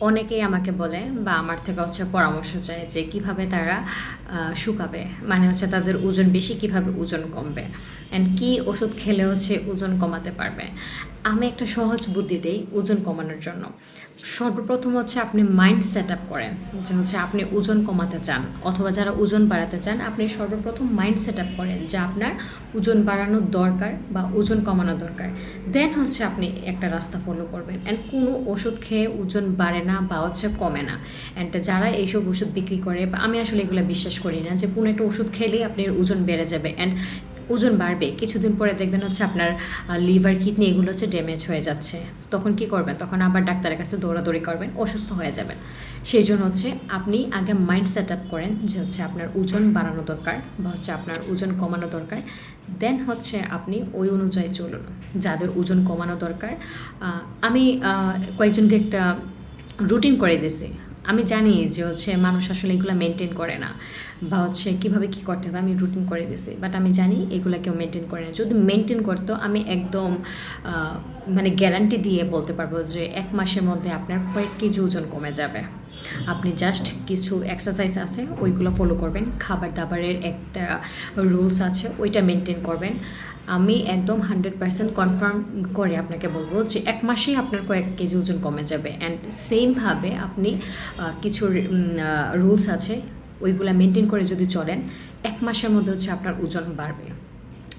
অনেকেই আমাকে বলে বা আমার থেকে হচ্ছে পরামর্শ চায় যে কীভাবে তারা শুকাবে। মানে হচ্ছে তাদের ওজন বেশি, কীভাবে ওজন কমবে। অ্যান্ড কি ওষুধ খেলে হচ্ছে ওজন কমাতে পারবে? আমি একটা সহজ বুদ্ধি দিই ওজন কমানোর জন্য। সর্বপ্রথম হচ্ছে আপনি মাইন্ড সেট আপ করেন যে হচ্ছে আপনি ওজন কমাতে চান অথবা যারা ওজন বাড়াতে চান, আপনি সর্বপ্রথম মাইন্ড সেট আপ করেন যে আপনার ওজন বাড়ানোর দরকার বা ওজন কমানো দরকার। দেন হচ্ছে আপনি একটা রাস্তা ফলো করবেন। অ্যান্ড কোনো ওষুধ খেয়ে ওজন বাড়ে না বা হচ্ছে কমে না। অ্যান্ড যারা এইসব ওষুধ বিক্রি করে, বা আমি আসলে এগুলো বিশ্বাস করি না যে কোনো একটা ওষুধ খেলেই আপনার ওজন বেড়ে যাবে। অ্যান্ড ওজন বাড়বে। কিছুদিন পরে দেখবেন হচ্ছে আপনার লিভার কিডনি এগুলো হচ্ছে ড্যামেজ হয়ে যাচ্ছে। তখন কি করবেন? তখন আবার ডাক্তারের কাছে দৌড়াদৌড়ি করবেন, অসুস্থ হয়ে যাবেন। সেই জন্য হচ্ছে আপনি আগে মাইন্ড সেট আপ করেন যে হচ্ছে আপনার ওজন বাড়ানো দরকার বা হচ্ছে আপনার ওজন কমানো দরকার। দেন হচ্ছে আপনি ওই অনুযায়ী চলুন। যাদের ওজন কমানো দরকার আমি কয়েকজনকে একটা রুটিন করে দিয়েছি। আমি জানি যে হচ্ছে মানুষ আসলে এগুলো মেনটেন করে না বা হচ্ছে কীভাবে কী করতে হবে, আমি রুটিন করে দিয়েছি। বাট আমি জানি এগুলো কেউ মেনটেন করে না। যদি মেনটেন করতো, আমি একদম মানে গ্যারান্টি দিয়ে বলতে পারব যে এক মাসের মধ্যে আপনার কয়েক কেজি ওজন কমে যাবে। আপনি জাস্ট কিছু এক্সারসাইজ আছে, ওইগুলো ফলো করবেন। খাবার দাবারের একটা রুলস আছে, ওইটা মেনটেন করবেন। আমি একদম হান্ড্রেড পার্সেন্ট কনফার্ম করে আপনাকে বলব যে এক মাসেই আপনার কয়েক কেজি ওজন কমে যাবে। অ্যান্ড সেমভাবে আপনি কিছু রুলস আছে, ওইগুলো মেনটেন করে যদি চলেন, এক মাসের মধ্যে হচ্ছে আপনার ওজন বাড়বে।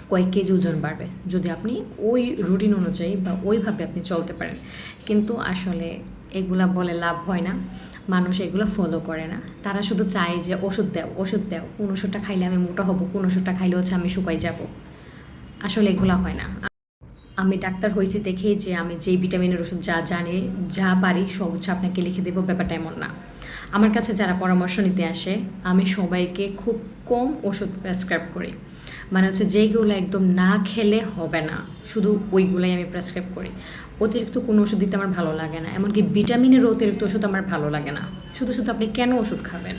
কয়েক কেজি ওজন বাড়বে। যদি আপনি ওই রুটিন অনুযায়ী বা ওইভাবে আপনি চলতে পারেন। কিন্তু আসলে এগুলা বলে লাভ হয় না। মানুষ এগুলো ফলো করে না। তারা শুধু চায় যে ওষুধ দাও ওষুধ দাও। কোন ওষুধটা খাইলে আমি মোটা হব, কোন ওষুধটা খাইলে হচ্ছে আমি শুকাই যাব। আসলে এগুলো হয় না। আমি ডাক্তার হয়েছি দেখেই যে আমি যেই ভিটামিনের ওষুধ যা জানি, যা পারি, সব হচ্ছে আপনাকে লিখে দেবো, ব্যাপারটা এমন না। আমার কাছে যারা পরামর্শ নিতে আসে, আমি সবাইকে খুব কম ওষুধ প্রেসক্রাইব করি। মানে হচ্ছে যেগুলো একদম না খেলে হবে না, শুধু ওইগুলাই আমি প্রেসক্রাইব করি। অতিরিক্ত কোনো ওষুধ দিতে আমার ভালো লাগে না, এমনকি ভিটামিনের অতিরিক্ত ওষুধ আমার ভালো লাগে না। শুধু শুধু আপনি কেন ওষুধ খাবেন?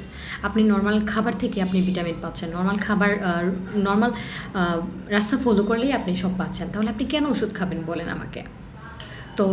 আপনি নর্মাল খাবার থেকে আপনি ভিটামিন পাচ্ছেন। নর্মাল খাবার নর্মাল রাস্তা ফলো করলেই আপনি সব পাচ্ছেন। তাহলে আপনি কেন ওষুধ খাবেন বলেন আমাকে? তো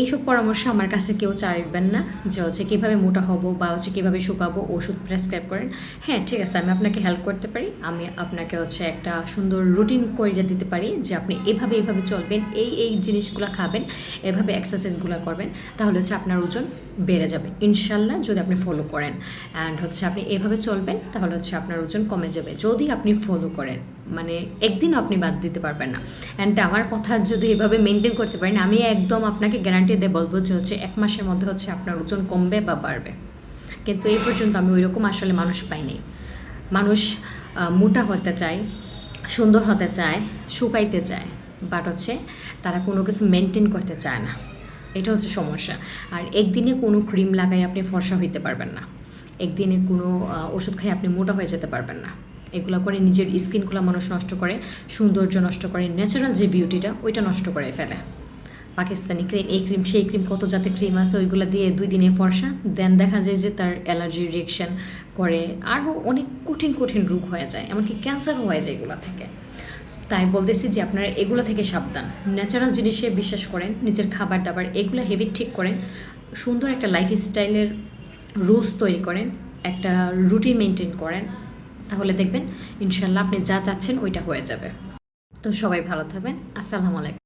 এইসব পরামর্শ আমার কাছে কেউ চাইবেন না যে হচ্ছে কীভাবে মোটা হব বা হচ্ছে কীভাবে শুকাবো, ওষুধ প্রেসক্রাইব করেন। হ্যাঁ ঠিক আছে, আমি আপনাকে হেল্প করতে পারি। আমি আপনাকে হচ্ছে একটা সুন্দর রুটিন করে দিতে পারি যে আপনি এভাবে এভাবে চলবেন, এই এই জিনিসগুলো খাবেন, এভাবে এক্সারসাইজগুলো করবেন, তাহলে হচ্ছে আপনার ওজন বেড়ে যাবে। ইনশাল্লাহ যদি আপনি ফলো করেন অ্যান্ড হচ্ছে আপনি এভাবে চলবেন, তাহলে হচ্ছে আপনার ওজন কমে যাবে। যদি আপনি ফলো করেন মানে একদিনও আপনি বাদ দিতে পারবেন না। অ্যান্ড আমার কথা যদি এভাবে মেনটেন করতে পারেন, আমি একদম আপনাকে গ্যারান্টি দিয়ে বলব যে হচ্ছে এক মাসের মধ্যে হচ্ছে আপনার ওজন কমবে বা বাড়বে। কিন্তু এই পর্যন্ত আমি ওইরকম আসলে মানুষ পাইনি। মানুষ মোটা হতে চায়, সুন্দর হতে চায়, শুকাইতে চায় বাট হচ্ছে তারা কোনো কিছু মেনটেন করতে চায় না। এটা হচ্ছে সমস্যা। আর একদিনে কোনো ক্রিম লাগাই আপনি ফর্সা হইতে পারবেন না। একদিনে কোনো ওষুধ খাই আপনি মোটা হয়ে যেতে পারবেন না। এগুলো করে নিজের স্কিনগুলো মানুষ নষ্ট করে, সৌন্দর্য নষ্ট করে ন্যাচারাল যে বিউটিটা ওইটা নষ্ট করে ফেলে। পাকিস্তানি ক্রিম এই ক্রিম সেই ক্রিম কত জাতের ক্রিম আছে, ওইগুলো দিয়ে দুই দিনে ফর্সা দেন দেখা যায় যে তার অ্যালার্জি রিয়েকশন করে আরও অনেক কঠিন কঠিন রোগ হয়ে যায়, এমনকি ক্যান্সার হয়ে যায় এগুলো থেকে। তাই বলতেছি যে আপনারা এগুলো থেকে সাবধান। ন্যাচারাল জিনিসে বিশ্বাস করেন, নিজের খাবার দাবার এগুলো হেভি ঠিক করেন, সুন্দর একটা লাইফ স্টাইলের রুলস তৈরি করেন, একটা রুটিন মেনটেন করেন, তাহলে দেখবেন ইনশাল্লাহ আপনি যা চাচ্ছেন ওইটা হয়ে যাবে। তো সবাই ভালো থাকবেন, আসসালামু আলাইকুম।